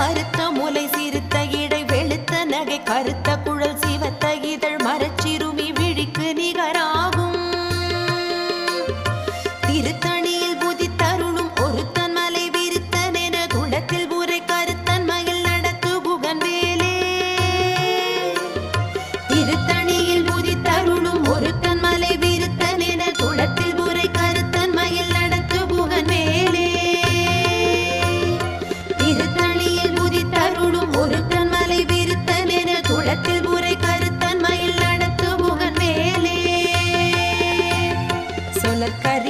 பருத்த முலை சிறுத்த இடை வெளுத்த நகை கருத்த குழல் சிவத்த இதழ் மரச்சிறுமி விழிக்கு நிகராகும். திருத்தணியில் புதித்தருளும் ஒருத்தன் மலை விருத்தன் என துளத்தில் உரை கருத்தன் மயில் நடத்து புகன் வேலே. திருத்தணியில் புதித்தருளும் ஒருத்தன் மலை விருத்தன் என துளத்தில் உரை கருத்தன் மயில் நடத்து புகன் வேலே. திருத்தணியில் कल कर